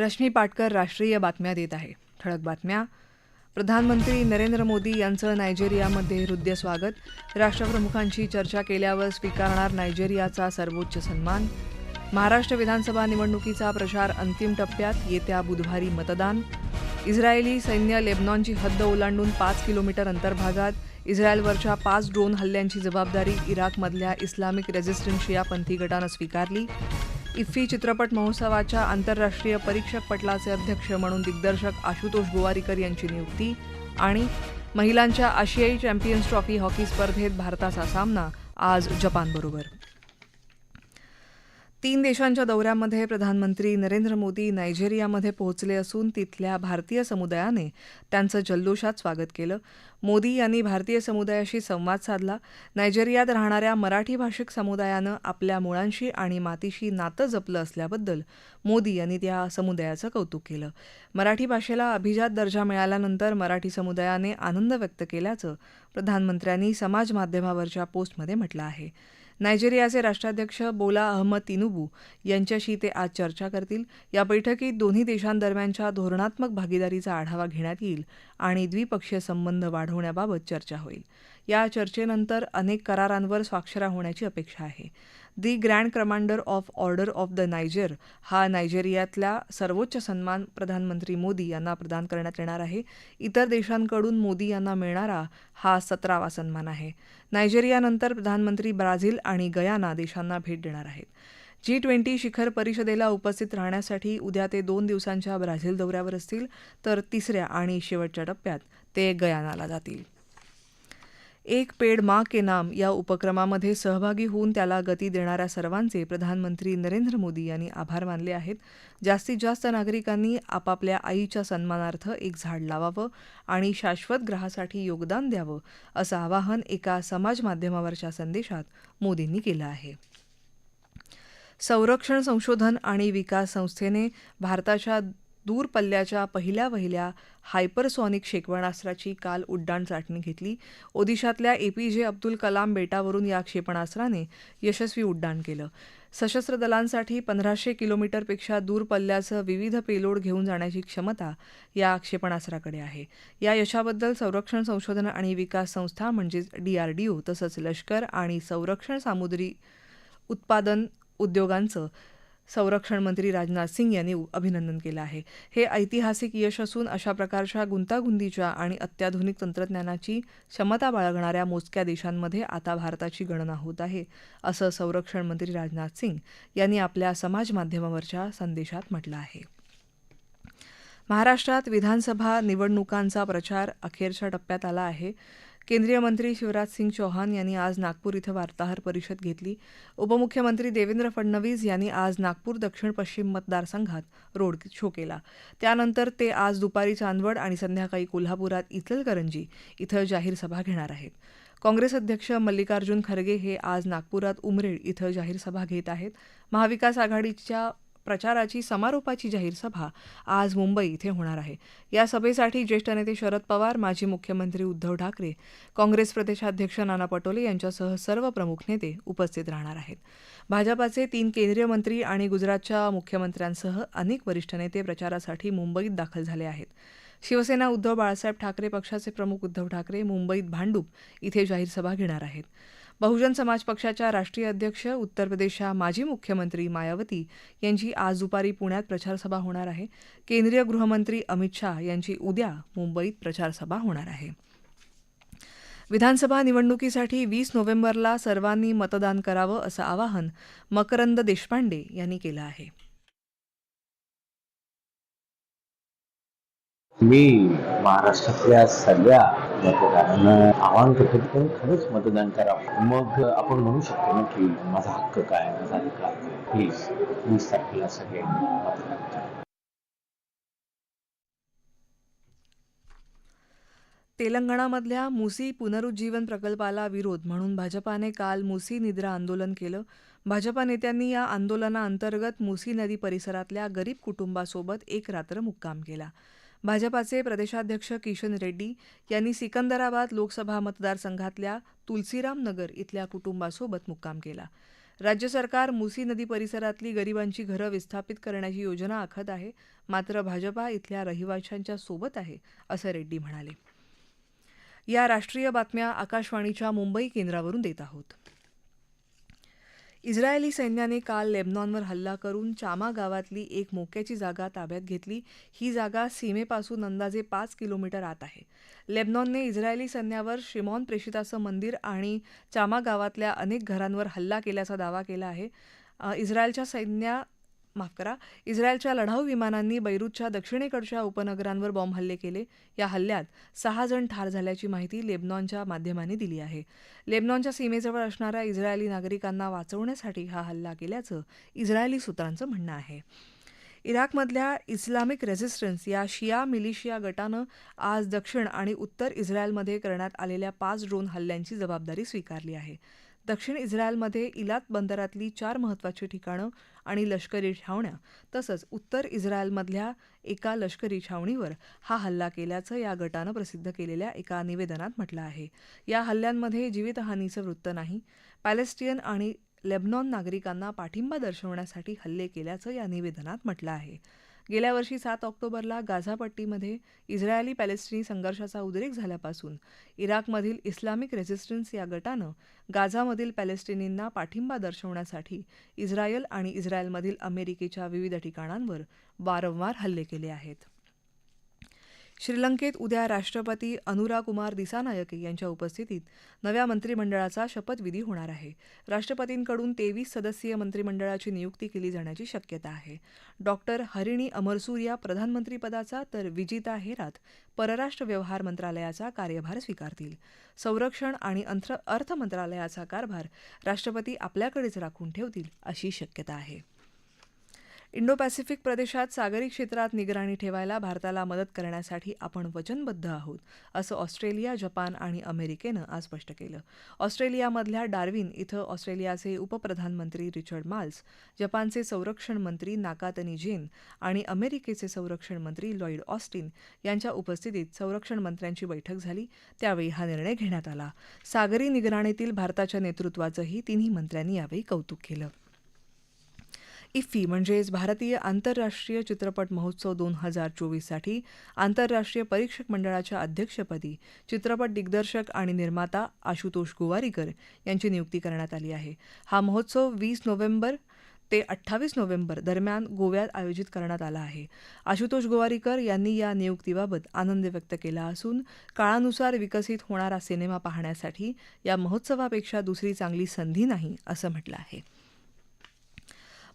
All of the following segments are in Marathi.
रश्मी पाटकर राष्ट्रीय बातम्या देत आहे. ठळक बातम्या. प्रधानमंत्री नरेंद्र मोदी यांचं नायजेरियामध्ये हृदय स्वागत. राष्ट्रप्रमुखांशी चर्चा केल्यावर स्वीकारणार नायजेरियाचा सर्वोच्च सन्मान. महाराष्ट्र विधानसभा निवडणुकीचा प्रचार अंतिम टप्प्यात येत्या बुधवारी मतदान. इस्रायली सैन्य लेबनॉनची हद्द ओलांडून पाच किलोमीटर अंतर्भागात इस्रायलवरच्या पाच ड्रोन हल्ल्यांची जबाबदारी इराकमधल्या इस्लामिक रेझिस्टन्स शियापंथी गटानं स्वीकारली. इफ्फी चित्रपट महोत्सवाच्या आंतरराष्ट्रीय परीक्षक पटलाचे अध्यक्ष म्हणून दिग्दर्शक आशुतोष गोवारीकर यांची नियुक्ती आणि महिलांच्या आशियाई चॅम्पियन्स ट्रॉफी हॉकी स्पर्धेत भारताचा सामना आज जपानबरोबर. तीन देशांच्या दौऱ्यामध्ये प्रधानमंत्री नरेंद्र मोदी नायजेरियामध्ये पोहोचले असून तिथल्या भारतीय समुदायाने त्यांचं जल्लोषात स्वागत केलं. मोदी यांनी भारतीय समुदायाशी संवाद साधला. नायजेरियात राहणाऱ्या मराठी भाषिक समुदायानं आपल्या मुळांशी आणि मातीशी नातं जपलं असल्याबद्दल मोदी यांनी त्या समुदायाचं कौतुक केलं. मराठी भाषेला अभिजात दर्जा मिळाल्यानंतर मराठी समुदायाने आनंद व्यक्त केल्याचं प्रधानमंत्र्यांनी समाज माध्यमावरच्या पोस्टमध्ये म्हटलं आहे. नायजेरियाचे राष्ट्राध्यक्ष बोला अहमद तिनुबू यांच्याशी ते आज चर्चा करतील. या बैठकीत दोन्ही देशांदरम्यानच्या धोरणात्मक भागीदारीचा आढावा घेण्यात येईल आणि द्विपक्षीय संबंध वाढवण्याबाबत चर्चा होईल. या चर्चेनंतर अनेक करारांवर स्वाक्षऱ्या होण्याची अपेक्षा आहे. The grand commander of order of the Niger हा नायजेरियातला सर्वोच्च सन्मान प्रधानमंत्री मोदी यांना प्रदान करण्यात येणार आहे. इतर देशांकडून मोदी यांना मिळणारा हा सतरावा सन्मान आहे. नायजेरियानंतर प्रधानमंत्री ब्राझील आणि गयाना देशांना भेट देणार आहेत. जी ट्वेंटी शिखर परिषदेला उपस्थित राहण्यासाठी उद्या ते दोन दिवसांच्या ब्राझील दौऱ्यावर असतील तर तिसऱ्या आणि शेवटच्या टप्प्यात ते गयानाला जातील. एक पेड माँ के नाम या उपक्रमामध्ये सहभागी होऊन त्याला गती देणाऱ्या सर्वांचे प्रधानमंत्री नरेंद्र मोदी यांनी आभार मानले आहेत. जास्तीत जास्त नागरिकांनी आपापल्या आईच्या सन्मानार्थ एक झाड लावावं आणि शाश्वत ग्रहासाठी योगदान द्यावं असं आवाहन एका समाज माध्यमावरच्या संदेशात मोदींनी केलं आहे. संरक्षण संशोधन आणि विकास संस्थेने भारताच्या दूर पल्ल्याच्या पहिल्या वहिल्या हायपरसॉनिक क्षेपणास्त्राची काल उड्डाण चाचणी घेतली. ओदिशातल्या ए पी जे अब्दुल कलाम बेटावरून या क्षेपणास्त्राने यशस्वी उड्डाण केलं. सशस्त्र दलांसाठी पंधराशे किलोमीटरपेक्षा दूर पल्ल्याचं विविध पेलोड घेऊन जाण्याची क्षमता या क्षेपणास्त्राकडे आहे. या यशाबद्दल संरक्षण संशोधन आणि विकास संस्था म्हणजेच डीआरडीओ तसंच लष्कर आणि संरक्षण सामुद्री उत्पादन उद्योगांचं संरक्षण मंत्री राजनाथ सिंग यांनी अभिनंदन केलं आहे. हे ऐतिहासिक यश असून अशा प्रकारच्या गुंतागुंतीच्या आणि अत्याधुनिक तंत्रज्ञानाची क्षमता बाळगणाऱ्या मोजक्या देशांमध्ये आता भारताची गणना होत आहे असं संरक्षण मंत्री राजनाथ सिंग यांनी आपल्या समाज माध्यमावरच्या संदेशात म्हटलं आहे. महाराष्ट्रात विधानसभा निवडणुकांचा प्रचार अखेरच्या टप्प्यात आला आहे. केंद्रीय मंत्री शिवराज सिंग चौहान यांनी आज नागपूर इथं वार्ताहर परिषद घेतली. उपमुख्यमंत्री देवेंद्र फडणवीस यांनी आज नागपूर दक्षिण पश्चिम मतदारसंघात रोड शो केला. त्यानंतर ते आज दुपारी चांदवड आणि संध्याकाळी कोल्हापुरात इचलकरंजी इथं जाहीर सभा घेणार आहेत. काँग्रेस अध्यक्ष मल्लिकार्जुन खरगे हे आज नागपुरात उमरेड इथं जाहीर सभा घेत आहेत. महाविकास आघाडीच्या प्रचाराची समारोपाची जाहीर सभा आज मुंबई इथे होणार आहे. या सभेसाठी ज्येष्ठ नेते शरद पवार माजी मुख्यमंत्री उद्धव ठाकरे काँग्रेस प्रदेशाध्यक्ष नाना पटोले यांच्यासह सर्व प्रमुख नेते उपस्थित राहणार आहेत. भाजपाचे तीन केंद्रीय मंत्री आणि गुजरातच्या मुख्यमंत्र्यांसह अनेक वरिष्ठ नेते प्रचारासाठी मुंबईत दाखल झाले आहेत. शिवसेना उद्धव बाळासाहेब ठाकरे पक्षाचे प्रमुख उद्धव ठाकरे मुंबईत भांडूप इथे जाहीर सभा घेणार आहेत. बहुजन समाज पक्षाच्या राष्ट्रीय अध्यक्ष उत्तर प्रदेशच्या माजी मुख्यमंत्री मायावती यांची आज दुपारी पुण्यात प्रचारसभा होणार आहे. केंद्रीय गृहमंत्री अमित शाह यांची उद्या मुंबईत प्रचारसभा होणार आहे. विधानसभा निवडणुकीसाठी वीस नोव्हेंबरला सर्वांनी मतदान करावं असं आवाहन मकरंद देशपांडे यांनी केलं आहे. मी महाराष्ट्रातल्या सगळ्या मतदारांना आवाहन करतो की त्यांनी खरंच मतदान करावं मग आपण म्हणू शकतो ना की माझा हक्क काय माझा अधिकार काय प्लीज वीस तारखेला सगळे मतदान करा. तेलंगणामधल्या मुसी पुनरुज्जीवन प्रकल्पाला विरोध म्हणून भाजपाने काल मुसी निद्रा आंदोलन केलं. भाजपा नेत्यांनी या आंदोलनाअंतर्गत मुसी नदी परिसरातल्या गरीब कुटुंबासोबत एक रात्र मुक्काम केला. भाजपाचे प्रदेशाध्यक्ष किशन रेड्डी यांनी सिकंदराबाद लोकसभा मतदारसंघातल्या तुलसीराम नगर इथल्या कुटुंबासोबत मुक्काम केला. राज्य सरकार मुसी नदी परिसरातली गरिबांची घरं विस्थापित करण्याची योजना आखत आहे. मात्र भाजपा इथल्या रहिवाशांच्या सोबत आहे असं रेड्डी म्हणाले. या राष्ट्रीय बातम्या आकाशवाणीच्या मुंबई केंद्रावरून देत आहोत. इस्रायली सैन्याने काल लेबनॉनवर हल्ला करून चामा गावातली एक मोक्याची जागा ताब्यात घेतली. ही जागा सीमेपासून अंदाजे पाच किलोमीटर आत आहे. लेबनॉनने इस्रायली सैन्यावर शिमॉन प्रेषिताचं मंदिर आणि चामा गावातल्या अनेक घरांवर हल्ला केल्याचा दावा केला आहे. इस्रायलच्या सैन्या माफ करा इस्रायलच्या लढाऊ विमानांनी बैरूतच्या दक्षिणेकडच्या उपनगरांवर बॉम्ब हल्ले केले. या हल्ल्यात सहा जण ठार झाल्याची माहिती लेबनॉनच्या माध्यमांनी दिली आहे. लेबनॉनच्या सीमेजवळ असणाऱ्या इस्रायली नागरिकांना वाचवण्यासाठी हा हल्ला केल्याचं इस्रायली सूत्रांचं म्हणणं आहे. इराकमधल्या इस्लामिक रेझिस्टन्स या शिया मिलिशिया गटानं आज दक्षिण आणि उत्तर इस्रायलमध्ये करण्यात आलेल्या पाच ड्रोन हल्ल्यांची जबाबदारी स्वीकारली आहे. दक्षिण इस्रायलमध्ये इलात बंदरातली चार महत्त्वाची ठिकाणं आणि लष्करी छावण्या तसंच उत्तर इस्रायलमधल्या एका लष्करी छावणीवर हा हल्ला केल्याचं या गटानं प्रसिद्ध केलेल्या एका निवेदनात म्हटलं आहे. या हल्ल्यांमध्ये जीवितहानीचं वृत्त नाही पॅलेस्टियन आणि लेबनॉन नागरिकांना पाठिंबा दर्शवण्यासाठी हल्ले केल्याचं या निवेदनात म्हटलं आहे. गेल्या वर्षी सात ऑक्टोबरला गाझापट्टीमध्ये इस्रायली पॅलेस्टिनी संघर्षाचा उद्रेक झाल्यापासून इराकमधील इस्लामिक रेझिस्टन्स या गटानं गाझामधील पॅलेस्टिनींना पाठिंबा दर्शवण्यासाठी इस्रायल आणि इस्रायलमधील अमेरिकेच्या विविध ठिकाणांवर वारंवार हल्ले केले आहेत. श्रीलंकेत उद्या राष्ट्रपती अनुराकुमार दिसानायके यांच्या उपस्थितीत नव्या मंत्रिमंडळाचा शपथविधी होणार आहे. राष्ट्रपतींकडून तेवीस सदस्यीय मंत्रिमंडळाची नियुक्ती केली जाण्याची शक्यता आहे. डॉक्टर हरिणी अमरसूर्या प्रधानमंत्रीपदाचा तर विजिता हेरात परराष्ट्र व्यवहार मंत्रालयाचा कार्यभार स्वीकारतील. संरक्षण आणि अर्थ मंत्रालयाचा कारभार राष्ट्रपती आपल्याकडेच राखून ठेवतील अशी शक्यता आहे. इंडो पॅसिफिक प्रदेशात सागरी क्षेत्रात निगराणी ठेवायला भारताला मदत करण्यासाठी आपण वचनबद्ध आहोत असं ऑस्ट्रेलिया जपान आणि अमेरिकेनं आज स्पष्ट केलं. ऑस्ट्रेलियामधल्या डार्विन इथं ऑस्ट्रेलियाचे उपप्रधानमंत्री रिचर्ड माल्स जपानचे संरक्षण मंत्री नाकातनी जेन आणि अमेरिकेचे संरक्षण मंत्री लॉईड ऑस्टिन यांच्या उपस्थितीत संरक्षण मंत्र्यांची बैठक झाली. त्यावेळी हा निर्णय घेण्यात आला. सागरी निगराणीतील भारताच्या नेतृत्वाचंही तिन्ही मंत्र्यांनी यावेळी कौतुक केलं. इफ्फी म्हणजेच भारतीय आंतरराष्ट्रीय चित्रपट महोत्सव दोन हजार चोवीससाठी आंतरराष्ट्रीय परीक्षक मंडळाच्या अध्यक्षपदी चित्रपट दिग्दर्शक आणि निर्माता आशुतोष गोवारीकर यांची नियुक्ती करण्यात आली आहे. हा महोत्सव वीस नोव्हेंबर ते अठ्ठावीस नोव्हेंबर दरम्यान गोव्यात आयोजित करण्यात आला आहे. आशुतोष गोवारीकर यांनी या नियुक्तीबाबत आनंद व्यक्त केला असून काळानुसार विकसित होणारा सिनेमा पाहण्यासाठी या महोत्सवापेक्षा दुसरी चांगली संधी नाही असं म्हटलं आहे.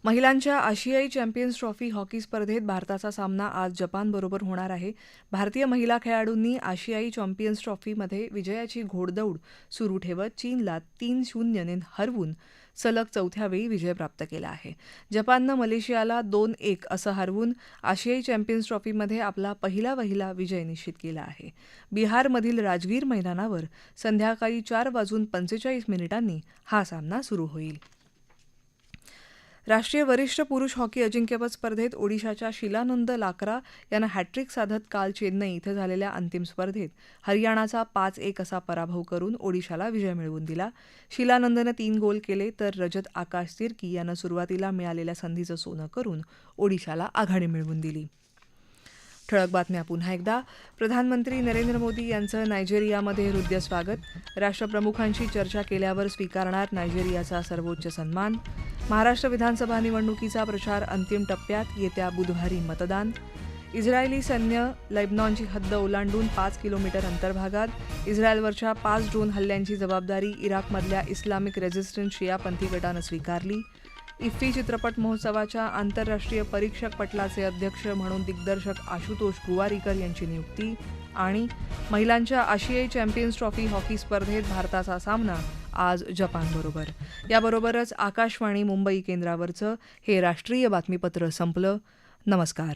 महिलांच्या आशियाई चॅम्पियन्स ट्रॉफी हॉकी स्पर्धेत भारताचा सामना आज जपानबरोबर होणार आहे. भारतीय महिला खेळाडूंनी आशियाई चॅम्पियन्स ट्रॉफीमध्ये विजयाची घोडदौड सुरू ठेवत चीनला तीन शून्यने हरवून सलग चौथ्या वेळी विजय प्राप्त केला आहे. जपाननं मलेशियाला दोन एक असं हरवून आशियाई चॅम्पियन्स ट्रॉफीमध्ये आपला पहिला वहिला विजय निश्चित केला आहे. बिहारमधील राजगीर मैदानावर संध्याकाळी चार वाजून पंचेचाळीस मिनिटांनी हा सामना सुरू होईल. राष्ट्रीय वरिष्ठ पुरुष हॉकी अजिंक्यपद स्पर्धेत ओडिशाच्या शिलानंद लाकरा यानं हॅट्रिक साधत काल चेन्नई इथं झालेल्या अंतिम स्पर्धेत हरियाणाचा पाच एक असा पराभव करून ओडिशाला विजय मिळवून दिला. शिलानंदनं तीन गोल केले तर रजत आकाश तिर्की यानं सुरुवातीला मिळालेल्या संधीचं सोनं करून ओडिशाला आघाडी मिळवून दिली. ठळक बातम्या पुन्हा एकदा. प्रधानमंत्री नरेंद्र मोदी यांचं नायजेरियामध्ये हृदय स्वागत. राष्ट्रप्रमुखांशी चर्चा केल्यावर स्वीकारणार नायजेरियाचा सर्वोच्च सन्मान. महाराष्ट्र विधानसभा निवडणुकीचा प्रचार अंतिम टप्प्यात येत्या बुधवारी मतदान. इस्रायली सैन्य लेबनॉनची हद्द ओलांडून पाच किलोमीटर अंतर्भागात इस्रायलवरच्या पाच ड्रोन हल्ल्यांची जबाबदारी इराकमधल्या इस्लामिक रेझिस्टन्स शियापंथी गटानं स्वीकारली. इफ्फी चित्रपट महोत्सवाच्या आंतरराष्ट्रीय परीक्षक पटलाचे अध्यक्ष म्हणून दिग्दर्शक आशुतोष गुवारीकर यांची नियुक्ती आणि महिलांच्या आशियाई चॅम्पियन्स ट्रॉफी हॉकी स्पर्धेत भारताचा सामना आज जपानबरोबर याबरोबरच आकाशवाणी मुंबई केंद्रावरचं हे राष्ट्रीय बातमीपत्र संपलं. नमस्कार.